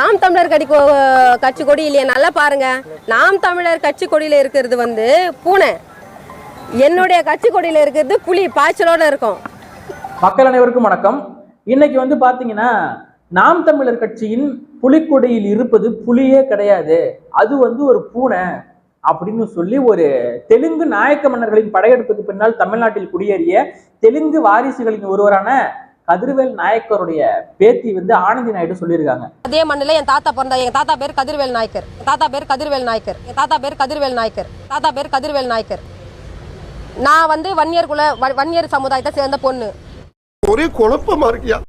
நாம் தமிழர் கடி கட்சி கொடி இல்லையா நல்லா பாருங்க. நாம் தமிழர் கட்சி கொடியில இருக்கிறது வந்து பூனை. என்னுடைய கட்சி கொடியில இருக்கிறது புலி பாய்ச்சலோட இருக்கும். மக்கள் அனைவருக்கும் வணக்கம். இன்னைக்கு வந்து பாத்தீங்கன்னா நாம் தமிழர் கட்சியின் புலிக்கொடியில் இருப்பது புலியே கிடையாது. அது வந்து ஒரு பூனை அப்படின்னு சொல்லி ஒரு தெலுங்கு நாயக்க மன்னர்களின் படையெடுப்புக்கு பின்னால் தமிழ்நாட்டில் குடியேறிய தெலுங்கு வாரிசுகளின் ஒருவரான கதிர்வேல் நாயக்கருடைய பேத்தி வந்து ஆனந்தி நாயுடு சொல்லியிருக்காங்க. அதே மண்ணில் என் தாத்தா பிறந்தா எங்க தாத்தா பேர் கதிர்வேல் நாயக்கர். என் தாத்தா பேர் கதிர்வேல் நாயக்கர். என் தாத்தா பேர் கதிர்வேல் நாயக்கர். தாத்தா பேர் கதிர்வேல் நாயக்கர். நான் வந்து வன்னியர் குல வ- வன்னியர் சமுதாயத்தை சேர்ந்த பொண்ணு. ஒரே குழப்பமா இருக்கியா?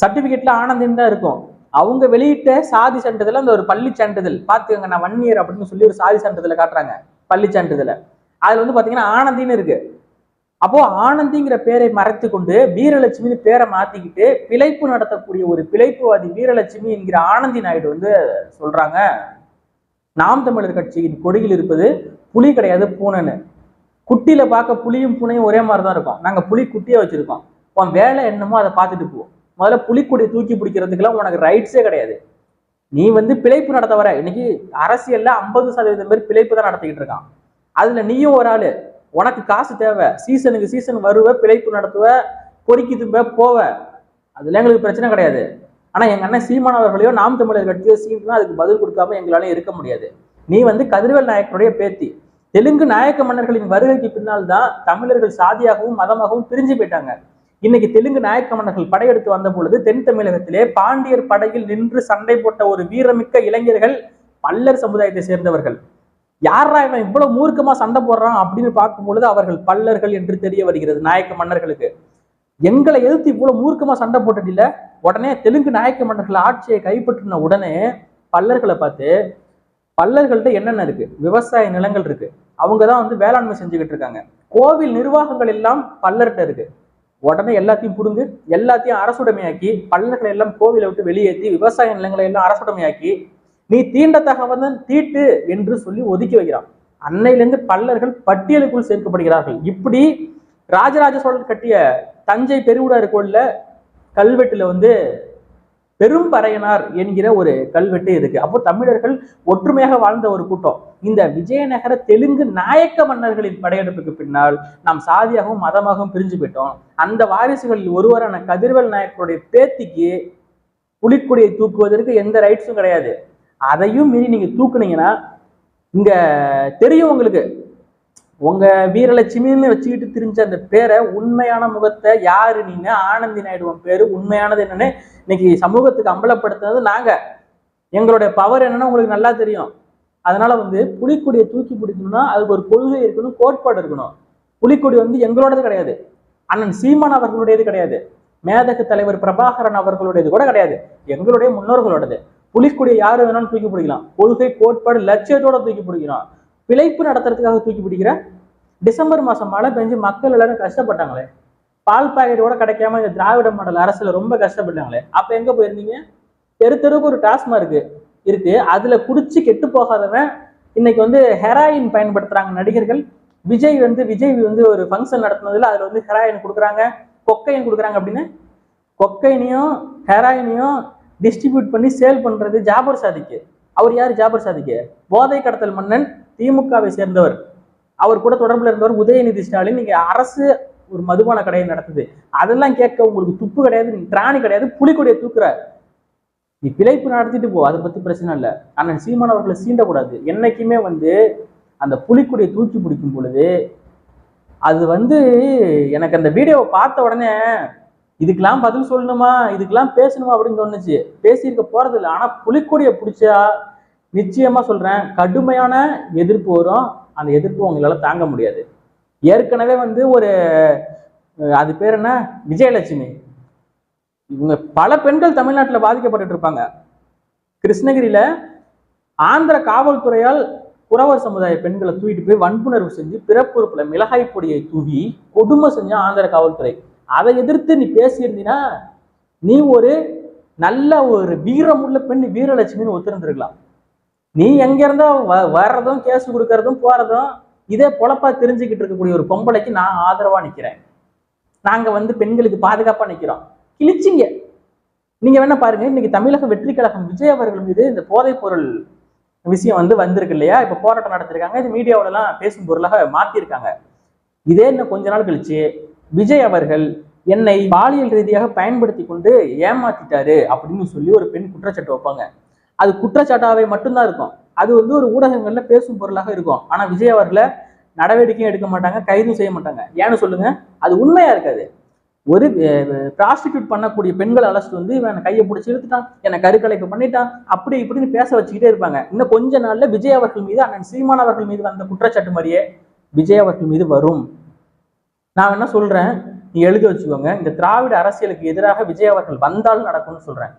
சர்டிபிகேட்ல ஆனந்தின்னு தான் இருக்கும். அவங்க வெளியிட்ட சாதி சான்றிதழ் அந்த ஒரு பள்ளி சான்றிதழ் பாத்துக்கோங்க நான் ஒன் இயர் அப்படின்னு சொல்லி ஒரு சாதி சான்றிதழை காட்டுறாங்க பள்ளி சான்றிதழை. அதுல வந்து பாத்தீங்கன்னா ஆனந்தின்னு இருக்கு. அப்போ ஆனந்திங்கிற பேரை மறைத்து கொண்டு வீரலட்சுமின்னு பேரை மாத்திக்கிட்டு பிழைப்பு நடத்தக்கூடிய ஒரு பிழைப்புவாதி வீரலட்சுமி என்கிற ஆனந்தி நாயுடு வந்து சொல்றாங்க. நாம் தமிழர் கட்சியின் கொடியில் இருப்பது புலி கிடையாது பூனைன்னு. குட்டியில பார்க்க புலியும் பூனையும் ஒரே மாதிரி தான் இருக்கும். நாங்க புலி குட்டியை வச்சிருக்கோம். உன் வேலை என்னமோ அதை பார்த்துட்டு போவோம் முதல்ல புலிக்குடியை தூக்கி பிடிக்கிறதுக்கெல்லாம் உனக்கு ரைட்ஸே கிடையாது. நீ வந்து பிழைப்பு நடத்த வர. இன்னைக்கு அரசியல்ல ஐம்பது சதவீதம் பேர் பிழைப்பு தான் நடத்திக்கிட்டு இருக்கான். அதுல நீயும் ஒரு ஆளு. உனக்கு காசு தேவை. சீசனுக்கு சீசன் வருவ பிழைப்பு நடத்துவ பொறுக்கி தும்ப போவ. அதுல எங்களுக்கு பிரச்சனை கிடையாது. ஆனா எங்க அண்ணன் சீமான் அவர்களையோ நாம் தமிழர் கட்சியோ சீமான் அதுக்கு பதில் கொடுக்காம எங்களால இருக்க முடியாது. நீ வந்து கதிர்வேல் நாயக்கனுடைய பேத்தி. தெலுங்கு நாயக்க மன்னர்களின் வருகைக்கு பின்னால் தான் தமிழர்கள் சாதியாகவும் மதமாகவும் பிரிஞ்சு போயிட்டாங்க. இன்னைக்கு தெலுங்கு நாயக்க மன்னர்கள் படையெடுத்து வந்த பொழுது தென் தமிழகத்திலே பாண்டியர் படையில் நின்று சண்டை போட்ட ஒரு வீரமிக்க இளைஞர்கள் பல்லர் சமுதாயத்தை சேர்ந்தவர்கள். யாரா இவன் இவ்வளவு மூர்க்கமா சண்டை போடுறான் அப்படின்னு பார்க்கும் பொழுது அவர்கள் பல்லர்கள் என்று தெரிய வருகிறது நாயக்க மன்னர்களுக்கு. எங்களை எதிர்த்து இவ்வளவு மூர்க்கமா சண்டை போட்டதில்ல? உடனே தெலுங்கு நாயக்க மன்னர்கள் ஆட்சியை கைப்பற்றின உடனே பல்லர்களை பார்த்து பல்லர்கள்ட்ட என்னென்ன இருக்கு? விவசாய நிலங்கள் இருக்கு. அவங்க தான் வந்து வேளாண்மை செஞ்சுக்கிட்டு இருக்காங்க. கோவில் நிர்வாகங்கள் எல்லாம் பல்லர்கிட்ட இருக்கு. உடனே எல்லாத்தையும் புடுங்கு எல்லாத்தையும் அரசுடைமையாக்கி பல்லர்களை எல்லாம் கோவிலை விட்டு வெளியேற்றி விவசாய நிலங்களை எல்லாம் அரசுடைமையாக்கி நீ தீண்டத்தகவதன் தீட்டு என்று சொல்லி ஒதுக்கி வைக்கிறான். அன்னையிலிருந்து பல்லர்கள் பட்டியலுக்குள் சேர்க்கப்படுகிறார்கள். இப்படி ராஜராஜ சோழன் கட்டிய தஞ்சை பெருவுடாறு கோயில்ல கல்வெட்டுல வந்து பெரும்பறையனார் என்கிற ஒரு கல்வெட்டு இருக்கு. அப்போ தமிழர்கள் ஒற்றுமையாக வாழ்ந்த ஒரு கூட்டம். இந்த விஜயநகர தெலுங்கு நாயக்க மன்னர்களின் படையெடுப்புக்கு பின்னால் நாம் சாதியாகவும் மதமாகவும் பிரிஞ்சு போயிட்டோம். அந்த வாரிசுகளில் ஒருவரான கதிர்வேல் நாயக்கருடைய பேத்திக்கு புலிக்கொடியை தூக்குவதற்கு எந்த ரைட்ஸும் கிடையாது. அதையும் மீறி நீங்க தூக்குனீங்கன்னா இங்க தெரியும் உங்களுக்கு. உங்க வீரலட்சுமின்னு வச்சுக்கிட்டு திரிஞ்ச அந்த பேரை உண்மையான முகத்தை யாரு நீங்க? ஆனந்தி நாயுடுவன் பேரு உண்மையானது என்னன்னு இன்னைக்கு சமூகத்துக்கு அம்பலப்படுத்துனது நாங்க. எங்களுடைய பவர் என்னன்னு உங்களுக்கு நல்லா தெரியும். அதனால வந்து புலிக்கொடியை தூக்கி பிடிக்கணும்னா அதுக்கு ஒரு கொள்கை இருக்கணும் கோட்பாடு இருக்கணும். புலிக்கொடி வந்து எங்களோடது கிடையாது. அண்ணன் சீமான் அவர்களுடையது கிடையாது. மேதகு தலைவர் பிரபாகரன் அவர்களுடையது கூட கிடையாது. எங்களுடைய முன்னோர்களோடது. புலிக்கொடியை யார் வேணாலும் தூக்கி பிடிக்கலாம். கொள்கை கோட்பாடு லட்சியத்தோட தூக்கி பிடிக்கலாம். பிழைப்பு நடத்துறதுக்காக தூக்கி பிடிக்கிற டிசம்பர் மாசம் மழை பெஞ்சு மக்கள் எல்லாரும் கஷ்டப்பட்டாங்களே. பால் பாக்கெட் கூட கிடைக்காம இந்த திராவிட மாடல் அரசுல ரொம்ப கஷ்டப்பட்டாங்களே. அப்ப எங்க போயிருந்தீங்க? தெரு தெருவுக்கு ஒரு டாஸ்மாக் இருக்கு. இருக்கு அதுல குடிச்சு கெட்டு போகாதவன் இன்னைக்கு வந்து ஹெராயின் பயன்படுத்துறாங்க நடிகர்கள். விஜய் வந்து விஜய் வந்து ஒரு ஃபங்க்ஷன் நடத்தினதுல அதுல வந்து ஹெராயின் கொடுக்குறாங்க. கொக்கையின் கொடுக்குறாங்க அப்படின்னு. கொக்கைனையும் ஹெராயினையும் டிஸ்ட்ரிபியூட் பண்ணி சேல் பண்ணுறது ஜாபர் சாதிக்கு. அவர் யார் ஜாபர் சாதிக்கு? போதை கடத்தல் மன்னன் திமுகவை சேர்ந்தவர். அவர் கூட தொடர்பில் இருந்தவர் உதயநிதி ஸ்டாலின். நீங்க அரசு ஒரு மதுபான கடையை நடத்துது. அதெல்லாம் கேட்க உங்களுக்கு துப்பு கிடையாது நீ திராணி கிடையாது புலிக்கொடியை தூக்குற. நீ பிழைப்பு நடத்திட்டு போ அதை பத்தி பிரச்சனை இல்லை. அண்ணன் சீமான் அவர்களை சீண்டக்கூடாது. என்னைக்குமே வந்து அந்த புலிக்கொடியை தூக்கி பிடிக்கும் பொழுது அது வந்து எனக்கு அந்த வீடியோவை பார்த்த உடனே இதுக்கெல்லாம் பதில் சொல்லணுமா? இதுக்கெல்லாம் பேசணுமா அப்படின்னு தோணுச்சு. பேசியிருக்க போறது இல்லை. ஆனா புலிக்கொடியை பிடிச்சா நிச்சயமா சொல்றேன் கடுமையான எதிர்ப்பு வரும். அந்த எதிர்ப்பு உங்களால தாங்க முடியாது. ஏற்கனவே வந்து ஒரு அது பேர் என்ன? விஜயலட்சுமி. இவங்க பல பெண்கள் தமிழ்நாட்டில் பாதிக்கப்பட்டுட்டு இருப்பாங்க. கிருஷ்ணகிரியில ஆந்திர காவல்துறையால் குறவர் சமுதாய பெண்களை தூக்கிட்டு போய் வன்புணர்வு செஞ்சு பிறப்புறுப்புல மிளகாய் பொடியை தூவி கொடுமை செஞ்ச ஆந்திர காவல்துறை. அதை எதிர்த்து நீ பேசியிருந்தீன்னா நீ ஒரு நல்ல ஒரு வீரமுள்ள பெண் வீரலட்சுமின்னு ஒத்துருந்துருக்கலாம். நீ எங்க இருந்தா வ- வர்றதும் கேஸ் கொடுக்கறதும் போறதும் இதே பொழப்பா தெரிஞ்சுக்கிட்டு இருக்கக்கூடிய ஒரு பொம்பளைக்கு நான் ஆதரவா நிக்கிறேன். நாங்க வந்து பெண்களுக்கு பாதுகாப்பா நிக்கிறோம். கிழிச்சிங்க. நீங்க வேணா பாருங்க இன்னைக்கு தமிழக வெற்றி கழகம் விஜய் அவர்கள் மீது இந்த போதைப் பொருள் விஷயம் வந்து வந்திருக்கு இல்லையா? இப்ப போராட்டம் நடத்திருக்காங்க. இது மீடியாவில எல்லாம் பேசும் பொருளாக மாத்திருக்காங்க இதே இன்னும் கொஞ்ச நாள் கழிச்சு விஜய் அவர்கள் என்னை பாலியல் ரீதியாக பயன்படுத்தி கொண்டு ஏமாத்திட்டாரு அப்படின்னு சொல்லி ஒரு பெண் குற்றச்சாட்டு வைப்பாங்க. அது குற்றச்சாட்டாவே மட்டும்தான் இருக்கும். அது வந்து ஒரு ஊடகங்கள்ல பேசும் பொருளாக இருக்கும். ஆனா விஜய் அவர்களை நடவடிக்கையும் எடுக்க மாட்டாங்க கைதும் செய்ய மாட்டாங்க. ஏன்னு சொல்லுங்க அது உண்மையா இருக்காது. ஒரு ப்ராஸ்டிடியூட் பண்ணக்கூடிய பெண்களை அழைச்சிட்டு வந்து இவன் என்னை கையை பிடிச்சி இழுத்துட்டான் என்னை கருக்கலைப்பு பண்ணிட்டான் அப்படி இப்படின்னு பேச வச்சுக்கிட்டே இருப்பாங்க. இன்னும் கொஞ்ச நாள்ல விஜய் அவர்கள் மீது அண்ணன் சீமான் அவர்கள் மீது வந்த குற்றச்சாட்டு மாதிரியே விஜய் அவர்கள் மீது வரும். நான் என்ன சொல்றேன்? நீ எழுதி வச்சுக்கோங்க. இந்த திராவிட அரசியலுக்கு எதிராக விஜய் அவர்கள் வந்தாலும் நடக்கும்னு சொல்றேன்.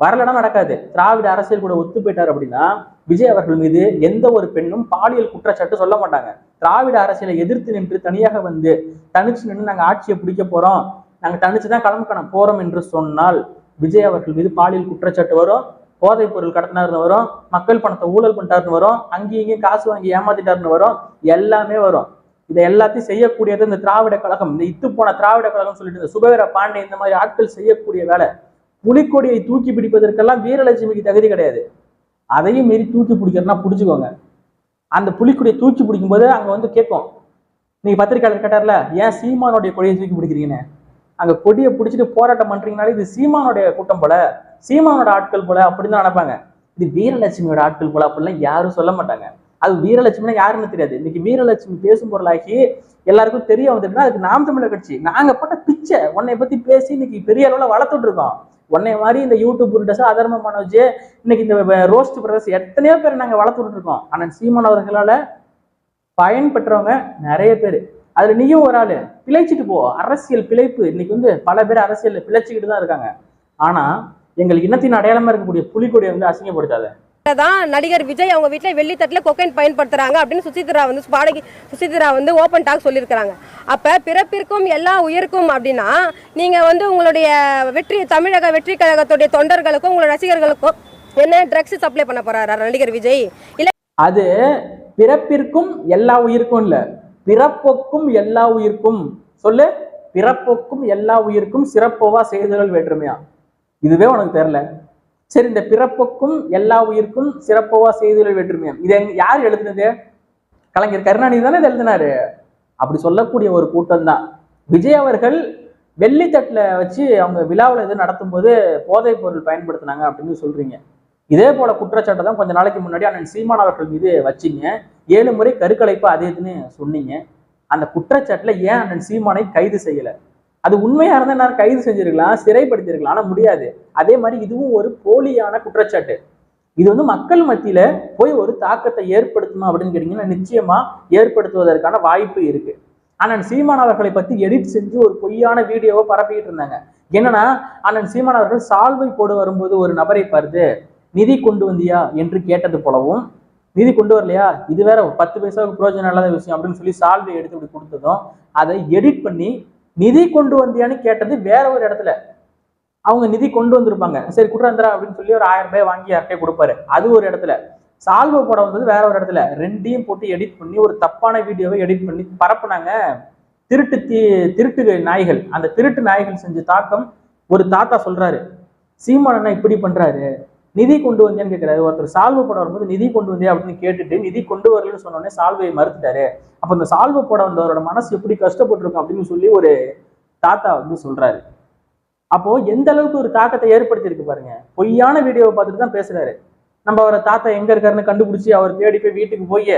வரலனா நடக்காது. திராவிட அரசியல் கூட ஒத்து போயிட்டார் அப்படின்னா விஜய் அவர்கள் மீது எந்த ஒரு பெண்ணும் பாலியல் குற்றச்சாட்டு சொல்ல மாட்டாங்க. திராவிட அரசியலை எதிர்த்து நின்று தனியாக வந்து தனிச்சு நின்று நாங்கள் ஆட்சியை பிடிக்க போறோம். நாங்கள் தனிச்சு தான் கிளம்புக்கான போறோம் என்று சொன்னால் விஜய் அவர்கள் மீது பாலியல் குற்றச்சாட்டு வரும் போதைப் பொருள் கடத்தினார்னு வரும் மக்கள் பணத்தை ஊழல் பண்ணிட்டாருன்னு வரும் அங்கேயும் இங்கேயும் காசு வாங்கி ஏமாத்திட்டாருன்னு வரும் எல்லாமே வரும். இதை எல்லாத்தையும் செய்யக்கூடியது இந்த திராவிட கழகம். இந்த இத்து போன திராவிட கழகம் சொல்லிட்டு இந்த சுபவீர பாண்டே இந்த மாதிரி ஆட்கள் செய்யக்கூடிய வேலை. புலிக்கொடியை தூக்கி பிடிப்பதற்கெல்லாம் வீரலட்சுமிக்கு தகுதி கிடையாது. அதையும் மீறி தூக்கி பிடிக்கிறதுனா புடிச்சுக்கோங்க. அந்த புலிக்கொடியை தூக்கி பிடிக்கும்போது அங்க வந்து கேட்கும். நீங்க பத்திரிகையாளர் கேட்டார்ல ஏன் சீமானுடைய கொடியை தூக்கி பிடிக்கிறீங்கன்னு? அங்க கொடியை பிடிச்சிட்டு போராட்டம் பண்றீங்கனாலே இது சீமானுடைய கூட்டம் போல சீமானோட ஆட்கள் போல அப்படின்னு தான் நினைப்பாங்க இது வீரலட்சுமியோட ஆட்கள் போல அப்படிலாம் யாரும் சொல்ல மாட்டாங்க. அது வீரலட்சுமினா யாருன்னு தெரியாது. இன்னைக்கு வீரலட்சுமி பேசும் பொருளாகி எல்லாருக்கும் தெரிய வந்துட்டுனா அதுக்கு நாம் தமிழர் கட்சி. நாங்க போட்ட பிச்சை உன்னை பத்தி பேசி இன்னைக்கு பெரிய அளவுல வளர்த்துட்டு இருக்கோம் உன்னை மாதிரி இந்த யூடியூப் புரிட்டஸ் அதர்ம மனோஜ் இன்னைக்கு இந்த ரோஸ்ட் பிரதர்ஸ் எத்தனையோ பேர் நாங்க வளர்த்துட்டு இருக்கோம் ஆனால் சீமான் அவர்களால பயன் பெற்றவங்க நிறைய பேர். அதுல நீயும் ஒரு ஆளு. பிழைச்சிட்டு போ. அரசியல் பிழைப்பு. இன்னைக்கு வந்து பல பேர் அரசியல் பிழைச்சிக்கிட்டு தான் இருக்காங்க. ஆனா எங்களுக்கு இனத்தின் அடையாளமா இருக்கக்கூடிய புலிக்கொடியை வந்து அசிங்கப்படுத்தாத. தான் நடிகர் விஜய் அவங்க வீட்டில் வெள்ளித்தட்டில் கொக்கைன் பயன்படுத்துகிறாங்க அப்படின்னு சுசித்ரா வந்து பாடகி சுசித்ரா வந்து ஓப்பன் டாக் சொல்லியிருக்கிறாங்க. அப்போ பிறப்பிற்கும் எல்லா உயிருக்கும் அப்படின்னா நீங்கள் வந்து உங்களுடைய வெற்றி தமிழக வெற்றி கழகத்துடைய தொண்டர்களுக்கும் உங்களுடைய ரசிகர்களுக்கும் என்ன ட்ரக்ஸ் சப்ளை பண்ண போகிறாரா நடிகர் விஜய்? இல்லை அது பிறப்பிற்கும் எல்லா உயிருக்கும் இல்லை பிறப்பொக்கும் எல்லா உயிருக்கும். சொல்லு பிறப்பொக்கும் எல்லா உயிருக்கும் சிறப்போவா செய்தல் வேற்றுமையா? இதுவே உனக்கு தெரியல. சரி இந்த பிறப்புக்கும் எல்லா உயிருக்கும் சிறப்பவா செய்தல் வேற்றுமையா இது எங்க- யார் எழுதுனது? கலைஞர் கருணாநிதி தானே இது எழுதினாரு. அப்படி சொல்லக்கூடிய ஒரு கூட்டம் தான். விஜய் அவர்கள் வெள்ளித்தட்டில் வச்சு அவங்க விழாவில் இது நடத்தும்போது போதைப் பொருள் பயன்படுத்தினாங்க அப்படின்னு சொல்றீங்க. இதே போல குற்றச்சாட்டை தான் கொஞ்ச நாளைக்கு முன்னாடி அண்ணன் சீமான் அவர்கள் மீது வச்சீங்க. ஏழு முறை கருக்கலைப்பு அதே இதுன்னு சொன்னீங்க. அந்த குற்றச்சாட்டில் ஏன் அண்ணன் சீமானை கைது செய்யல? அது உண்மையா இருந்தா நான் கைது செஞ்சிருக்கலாம் சிறைப்படுத்திருக்கலாம் ஆனா முடியாது. அதே மாதிரி இதுவும் ஒரு போலியான குற்றச்சாட்டு. இது வந்து மக்கள் மத்தியில போய் ஒரு தாக்கத்தை ஏற்படுத்துமா அப்படின்னு கேட்டீங்கன்னா நிச்சயமா ஏற்படுத்துவதற்கான வாய்ப்பு இருக்கு. அண்ணன் சீமான் அவர்களை பத்தி எடிட் செஞ்சு ஒரு பொய்யான வீடியோவை பரப்பிக்கிட்டு இருந்தாங்க. என்னன்னா அண்ணன் சீமான் அவர்கள் சால்வை போடு வரும்போது ஒரு நபரை பார்த்து நிதி கொண்டு வந்தியா? என்று கேட்டது போலவும் நிதி கொண்டு வரலையா? இது வேற பத்து பைசாவுக்கு பிரயோஜனம் இல்லாத விஷயம் அப்படின்னு சொல்லி சால்வை எடுத்து இப்படி கொடுத்ததும் அதை எடிட் பண்ணி நிதி கொண்டு வந்தியான்னு கேட்டது வேற ஒரு இடத்துல. அவங்க நிதி கொண்டு வந்திருப்பாங்க. சரி குட்ராந்திரா அப்படின்னு சொல்லி ஒரு ஆயிரம் ரூபாய் வாங்கி யார்கிட்டயே கொடுப்பாரு. அது ஒரு இடத்துல. சால்வை படம் வந்தது வேற ஒரு இடத்துல. ரெண்டையும் போட்டு எடிட் பண்ணி ஒரு தப்பான வீடியோவை எடிட் பண்ணி பரப்புனாங்க. திருட்டு தீ திருட்டு நாய்கள். அந்த திருட்டு நாய்கள் செஞ்ச தாக்கம் ஒரு தாத்தா சொல்றாரு. சீமான் அண்ணா இப்படி பண்றாரு. நிதி கொண்டு வந்தேன்னு கேட்கிறாரு ஒருத்தர் சால்வை போட வரும்போது நிதி கொண்டு வந்தே அப்படின்னு கேட்டுட்டு நிதி கொண்டு வரலன்னு சொன்னோடனே சால்வை சால்வையை மறுத்துட்டாரு. அப்ப இந்த சால்வை போட வந்தவரோட மனசு எப்படி கஷ்டப்பட்டிருக்கும் அப்படின்னு சொல்லி ஒரு தாத்தா வந்து சொல்றாரு. அப்போ எந்த அளவுக்கு ஒரு தாக்கத்தை ஏற்படுத்தியிருக்கு பாருங்க. பொய்யான வீடியோவை பார்த்துட்டு தான் பேசுறாரு. நம்ம அவரை தாத்தா எங்க இருக்காருன்னு கண்டுபிடிச்சி அவர் தேடி போய் வீட்டுக்கு போய்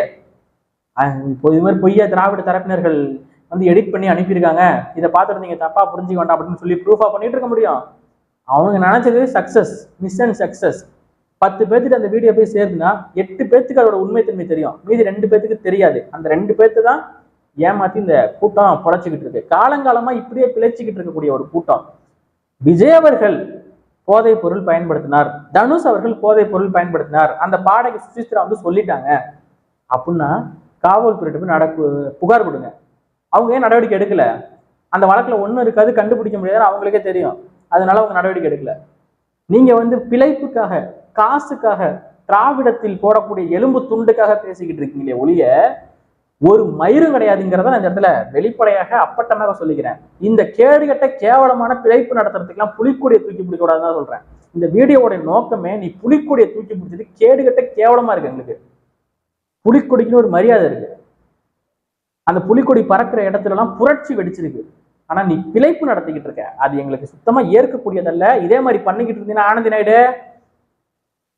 இப்போ இது மாதிரி பொய்யா திராவிட தரப்பினர்கள் வந்து எடிட் பண்ணி அனுப்பியிருக்காங்க. இதை பார்த்துட்டு நீங்க தப்பா புரிஞ்சுக்க வேண்டாம் அப்படின்னு சொல்லி ப்ரூஃபா பண்ணிட்டு இருக்க முடியும். அவங்க நினைச்சது சக்சஸ் மிஷன் சக்சஸ் பத்து பேர்த்துட்டு அந்த வீடியோ போய் சேருதுன்னா எட்டு பேர்த்துக்கு அதோட உண்மைத்தன்மை தெரியும். மீதி ரெண்டு பேர்த்துக்கு தெரியாது. அந்த ரெண்டு பேர்த்து தான் ஏமாத்தி இந்த கூட்டம் பொழைச்சிக்கிட்டு இருக்கு. காலங்காலமா இப்படியே பிழைச்சிக்கிட்டு இருக்கக்கூடிய ஒரு கூட்டம். விஜய் அவர்கள் போதைப் பொருள் பயன்படுத்தினார். தனுஷ் அவர்கள் போதைப் பொருள் பயன்படுத்தினார். அந்த பாடகி சுசித்ரா வந்து சொல்லிட்டாங்க. அப்படின்னா காவல்துறையிட்ட போய் நட புகார் கொடுங்க. அவங்க ஏன் நடவடிக்கை எடுக்கல? அந்த வழக்குல ஒண்ணும் இருக்காது கண்டுபிடிக்க முடியாது அவங்களுக்கே தெரியும். அதனால அவங்க நடவடிக்கை எடுக்கல. நீங்க வந்து பிழைப்புக்காக காசுக்காக திராவிடத்தில் போடக்கூடிய எலும்பு துண்டுக்காக பேசிக்கிட்டு இருக்கீங்களே ஒழிய ஒரு மயிரும் கிடையாதுங்கிறத நான் இந்த இடத்துல வெளிப்படையாக அப்பட்டமாக சொல்லிக்கிறேன். இந்த கேடுகட்ட கேவலமான பிழைப்பு நடத்துறதுக்கெல்லாம் புலிக்கொடியை தூக்கி பிடிக்க கூடாதுன்னு தான் சொல்றேன். இந்த வீடியோவோட நோக்கமே நீ புலிக்கொடியை தூக்கி பிடிச்சது கேடுகட்ட கேவலமா இருக்கு எங்களுக்கு. புலிக்கொடிக்குன்னு ஒரு மரியாதை இருக்கு. அந்த புலிக்கொடி பறக்கிற இடத்துல எல்லாம் புரட்சி வெடிச்சிருக்கு. ஆனா நீ பிழைப்பு நடத்திக்கிட்டு இருக்க. அது எங்களுக்கு சுத்தமா ஏற்கக்கூடியதல்ல. இதே மாதிரி பண்ணிக்கிட்டு இருந்தீங்கன்னா ஆனந்தி நாயுடு